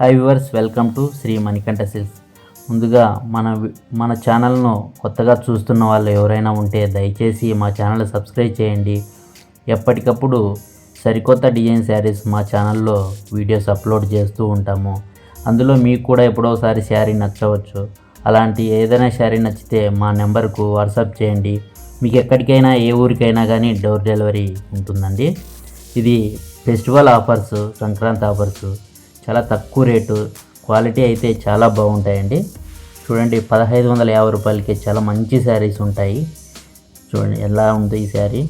Hi viewers welcome to Shri Manikanta silks ముందుగా మన మన ఛానల్ను కొత్తగా చూస్తున్న వాళ్ళు ఎవరైనా ఉంటే దయచేసి మా ఛానల్ సబ్స్క్రైబ్ చేయండి. ఎప్పటికప్పుడు సరికొత్త డిజైన్ శారీస్ మా ఛానల్లో వీడియోస్ అప్లోడ్ చేస్తూ ఉంటాము. అందులో మీకు కూడా ఎప్పుడోసారి శారీ నచ్చవచ్చు. అలాంటి ఏదైనా శారీ నచ్చితే మా నెంబర్కు వాట్సాప్ చేయండి. మీకు ఎక్కడికైనా ఏ ఊరికైనా కానీ డోర్ డెలివరీ ఉంటుందండి. ఇది ఫెస్టివల్ ఆఫర్స్ సంక్రాంతి ఆఫర్స్ చాలా తక్కువ రేటు క్వాలిటీ అయితే చాలా బాగుంటాయండి. చూడండి పదహైదు వందల యాభై రూపాయలకి చాలా మంచి శారీస్ ఉంటాయి. చూడండి ఎలా ఉంది ఈ శారీ?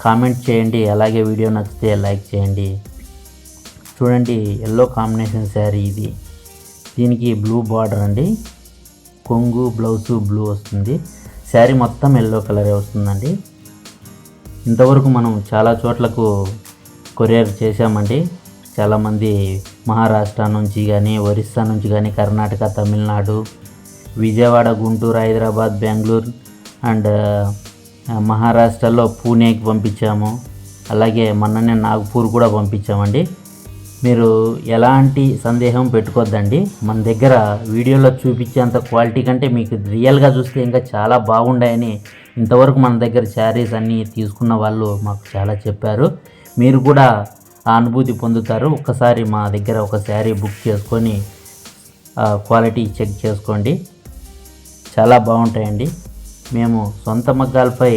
కామెంట్ చేయండి అలాగే వీడియో నచ్చితే లైక్ చేయండి. చూడండి ఎల్లో కాంబినేషన్ శారీ ఇది. దీనికి బ్లూ బార్డర్ అండి. కొంగు బ్లౌజు బ్లూ వస్తుంది. శారీ మొత్తం ఎల్లో కలరే వస్తుందండి. ఇంతవరకు మనం చాలా చోట్లకు కొరియర్ చేశామండి. చాలామంది మహారాష్ట్ర నుంచి కానీ ఒరిస్సా నుంచి కానీ కర్ణాటక తమిళనాడు విజయవాడ గుంటూరు హైదరాబాద్ బెంగళూరు అండ్ మహారాష్ట్రలో పూణేకి పంపించాము. అలాగే మొన్ననే నాగ్పూర్ కూడా పంపించామండి. మీరు ఎలాంటి సందేహం పెట్టుకోవద్దండి మన దగ్గర వీడియోలో చూపించేంత క్వాలిటీ కంటే మీకు రియల్గా చూస్తే ఇంకా చాలా బాగుండాయని ఇంతవరకు మన దగ్గర శారీస్ అన్నీ తీసుకున్న వాళ్ళు మాకు చాలా చెప్పారు. మీరు కూడా ఆ అనుభూతి పొందుతారు. ఒక్కసారి మా దగ్గర ఒక శారీ బుక్ చేసుకొని క్వాలిటీ చెక్ చేసుకోండి. చాలా బాగుంటాయండి. మేము సొంత మగ్గాలపై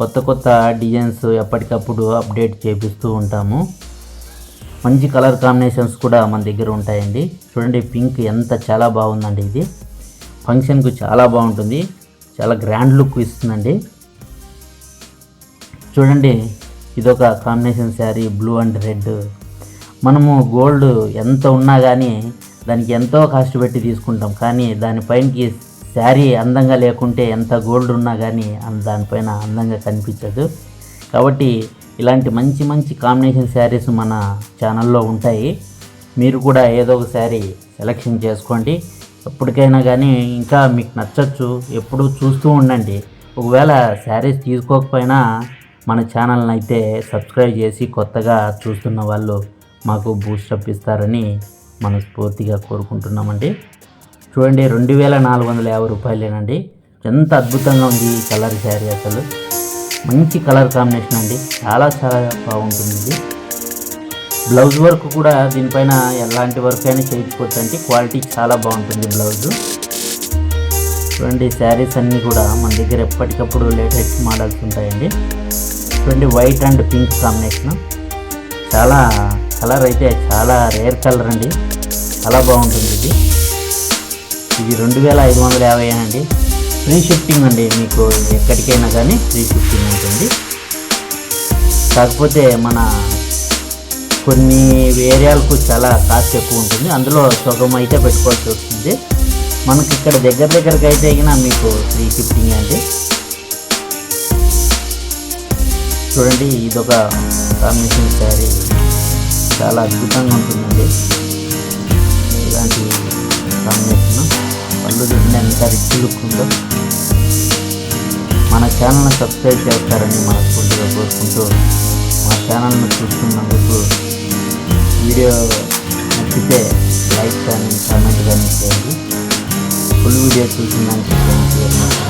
కొత్త కొత్త డిజైన్స్ ఎప్పటికప్పుడు అప్డేట్ చేపిస్తూ ఉంటాము. మంచి కలర్ కాంబినేషన్స్ కూడా మన దగ్గర ఉంటాయండి. చూడండి పింక్ ఎంత చాలా బాగుందండి ఇది. ఫంక్షన్కు చాలా బాగుంటుంది. చాలా గ్రాండ్ లుక్ ఇస్తుందండి. చూడండి ఇదొక combination sari blue and red. మనము గోల్డ్ ఎంత ఉన్నా కానీ దానికి ఎంతో కాస్ట్ పెట్టి తీసుకుంటాం. కానీ దానిపైనకి శారీ అందంగా లేకుంటే ఎంత గోల్డ్ ఉన్నా కానీ దానిపైన అందంగా కనిపించదు. కాబట్టి ఇలాంటి మంచి మంచి కాంబినేషన్ శారీస్ మన ఛానల్లో ఉంటాయి. మీరు కూడా ఏదో ఒక శారీ సెలెక్షన్ చేసుకోండి. ఎప్పటికైనా కానీ ఇంకా మీకు నచ్చచ్చు ఎప్పుడు చూస్తూ ఉండండి. ఒకవేళ శారీస్ తీసుకోకపోయినా మన ఛానల్ని అయితే సబ్స్క్రైబ్ చేసి కొత్తగా చూస్తున్న వాళ్ళు మాకు బూస్టప్ ఇస్తారని మనస్ఫూర్తిగా కోరుకుంటున్నామండి. చూడండి రెండు వేల నాలుగు వందల యాభై రూపాయలేనండి. ఎంత అద్భుతంగా ఉంది ఈ కలర్ శారీ అసలు. మంచి కలర్ కాంబినేషన్ అండి. చాలా చాలా బాగుంటుంది బ్లౌజ్ వర్క్ కూడా దీనిపైన ఎలాంటి వర్క్ అయినా చేయించుకోవచ్చు అంటే క్వాలిటీ చాలా బాగుంటుంది బ్లౌజ్. చూడండి శారీస్ అన్నీ కూడా మన దగ్గర ఎప్పటికప్పుడు లేటెస్ట్ మోడల్స్ ఉంటాయండి. చూడండి వైట్ అండ్ పింక్ కాంబినేషన్ చాలా కలర్ అయితే చాలా రేర్ కలర్ అండి. చాలా బాగుంటుంది ఇది. ఇది రెండు వేల ఐదు వందల యాభై అండి. ఫ్రీ షిఫ్టింగ్ అండి మీకు ఎక్కడికైనా కానీ ఫ్రీ షిఫ్టింగ్ ఉంటుంది. కాకపోతే మన కొన్ని ఏరియాలకు చాలా కాస్ట్ ఎక్కువ ఉంటుంది. అందులో సగం అయితే పెట్టుకోవాల్సి వస్తుంది. మనకి ఇక్కడ దగ్గర దగ్గరకైతే అయితే అయినా మీకు ఫ్రీ షిఫ్టింగ్ అండి. చూడండి ఇదొక కాంబినేషన్ శారీ చాలా అద్భుతంగా ఉంటుందండి. ఇలాంటి కాంబినేషన్ పళ్ళు చూడండి ఎంత రిచ్ లుక్ ఉందో. మన ఛానల్ని సబ్స్క్రైబ్ చేస్తారని మనస్ఫూర్తిగా కోరుకుంటూ మా ఛానల్ని చూస్తున్నందుకు వీడియో నచ్చితే లైక్ కానీ కామెంట్ కానీ చేయండి. ఫుల్ వీడియో చూసినందుకు థ్యాంక్ యూ